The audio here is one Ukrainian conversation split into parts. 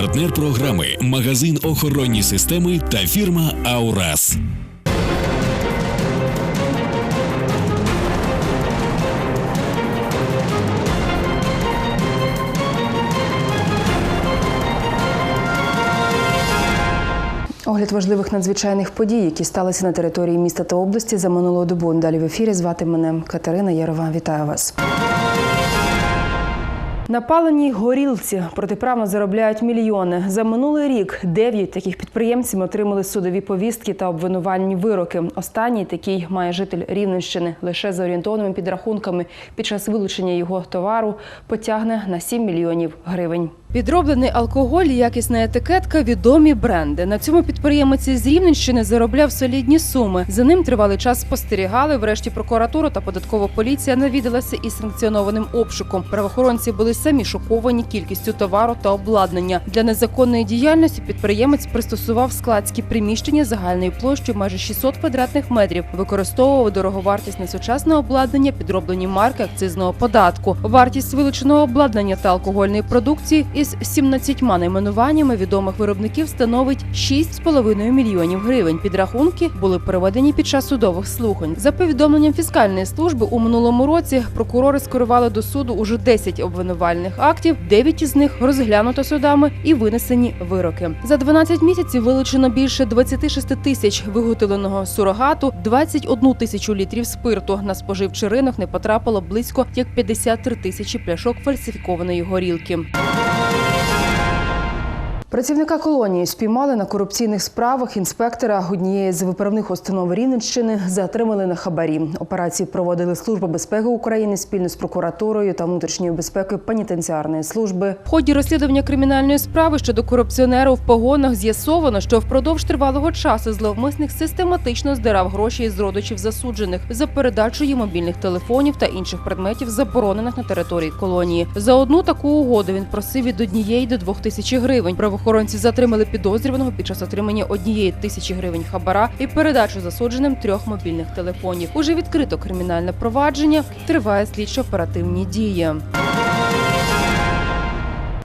Партнер програми магазин охоронні системи та фірма Аурас. Огляд важливих надзвичайних подій, які сталися на території міста та області за минулу добу. Далі в ефірі звати мене Катерина Ярова. Вітаю вас. На паленій горілці протиправно заробляють мільйони. За минулий рік дев'ять таких підприємців отримали судові повістки та обвинувальні вироки. Останній такий має житель Рівненщини. Лише за орієнтовними підрахунками під час вилучення його товару потягне на 7 мільйонів гривень. Підроблений алкоголь, якісна етикетка, відомі бренди. На цьому підприємець з Рівненщини заробляв солідні суми. За ним тривалий час спостерігали. Врешті прокуратура та податкова поліція навідалася із санкціонованим обшуком. Правоохоронці були самі шоковані кількістю товару та обладнання. Для незаконної діяльності підприємець пристосував складські приміщення загальною площею майже 600 квадратних метрів. Використовував дороговартісне сучасне обладнання, підроблені марки акцизного податку. Вартість вилученого обладнання та алкогольної продукції із 17 найменуваннями відомих виробників становить 6,5 мільйонів гривень. Підрахунки були переведені під час судових слухань. За повідомленням фіскальної служби у минулому році прокурори скерували до суду уже 10 обвинувальних актів. 9 із них розглянуто судами і винесені вироки. За 12 місяців вилучено більше 26 тисяч виготовленого сурогату, 21 тисячу літрів спирту. На споживчий ринок не потрапило близько як 53 тисячі пляшок фальсифікованої горілки. Працівника колонії спіймали на корупційних справах. Інспектора однієї з виправних установ Рівненщини затримали на хабарі. Операцію проводили Служба безпеки України спільно з прокуратурою та внутрішньою безпекою пенітенціарної служби. В ході розслідування кримінальної справи щодо корупціонера в погонах з'ясовано, що впродовж тривалого часу зловмисник систематично здирав гроші із родичів засуджених за передачу їм мобільних телефонів та інших предметів, заборонених на території колонії. За одну таку угоду він просив від однієї до двох тисяч гривень. Правоохоронці затримали підозрюваного під час отримання однієї тисячі гривень хабара і передачу засудженим трьох мобільних телефонів. Уже відкрито кримінальне провадження. Триває слідчо-оперативні дії.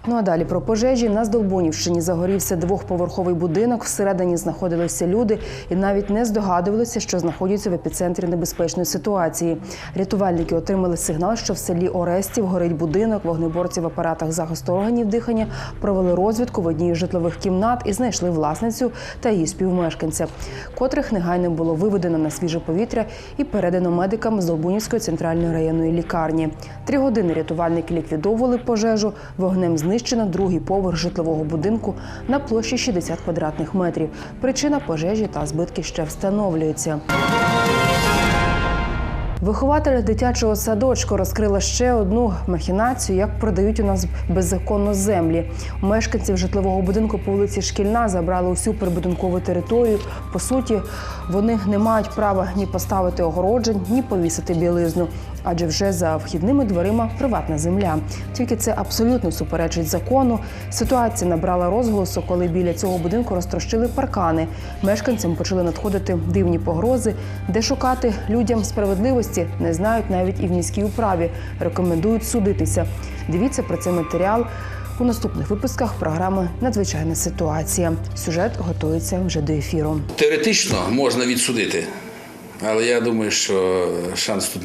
Ну а далі про пожежі на Здолбунівщині загорівся двохповерховий будинок. Всередині знаходилися люди і навіть не здогадувалися, що знаходяться в епіцентрі небезпечної ситуації. Рятувальники отримали сигнал, що в селі Орестів горить будинок. Вогнеборці в апаратах захисту органів дихання провели розвідку в одній із житлових кімнат і знайшли власницю та її співмешканця, котрих негайно було виведено на свіже повітря і передано медикам з Долбунівської центральної районної лікарні. Три години рятувальники ліквідовували пожежу. Вогнем знищено другий поверх житлового будинку на площі 60 квадратних метрів. Причина пожежі та збитки ще встановлюється. Вихователь дитячого садочку розкрила ще одну махінацію, як продають у нас беззаконно землі. Мешканців житлового будинку по вулиці Шкільна забрали усю прибудинкову територію. По суті, вони не мають права ні поставити огороджень, ні повісити білизну, адже вже за вхідними дверима приватна земля. Тільки це абсолютно суперечить закону. Ситуація набрала розголосу, коли біля цього будинку розтрощили паркани. Мешканцям почали надходити дивні погрози, де шукати людям справедливості не знають навіть і в міській управі. Рекомендують судитися. Дивіться про цей матеріал у наступних випусках програми Надзвичайна ситуація. Сюжет готується вже до ефіру. Теоретично можна відсудити, але я думаю, що шанс тут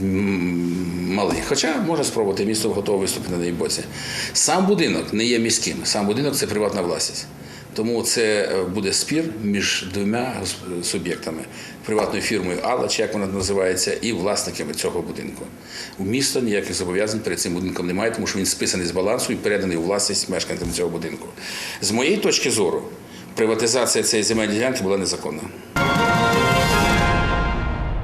малий. Хоча можна спробувати, місто готове виступити на її боці. Сам будинок не є міським, сам будинок це приватна власність. Тому це е, буде спір між двома суб'єктами приватною фірмою Алла, чи як вона називається, і власниками цього будинку. У місто ніяких зобов'язань перед цим будинком немає, тому що він списаний з балансу і переданий у власність мешканцям цього будинку. З моєї точки зору, приватизація цієї земельної ділянки була незаконна.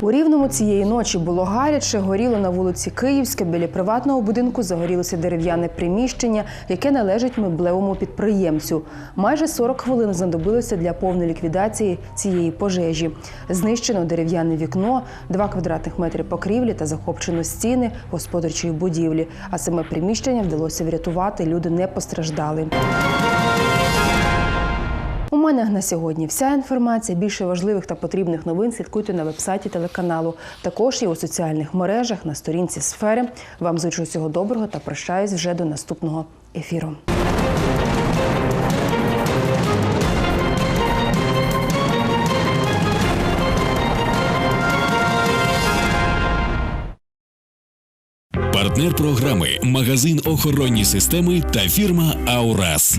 У рівному цієї ночі було гаряче, горіло на вулиці Київська. Біля приватного будинку загорілося дерев'яне приміщення, яке належить меблевому підприємцю. Майже 40 хвилин знадобилося для повної ліквідації цієї пожежі. Знищено дерев'яне вікно, 2 квадратних метри покрівлі та захопчено стіни господарчої будівлі. А саме приміщення вдалося врятувати. Люди не постраждали новинах на сьогодні вся інформація. Більше важливих та потрібних новин слідкуйте на вебсайті телеканалу. Також і у соціальних мережах на сторінці сфери. Вам зичу всього доброго та прощаюсь вже до наступного ефіру. Партнер програми, магазин охоронні системи та фірма Аурас.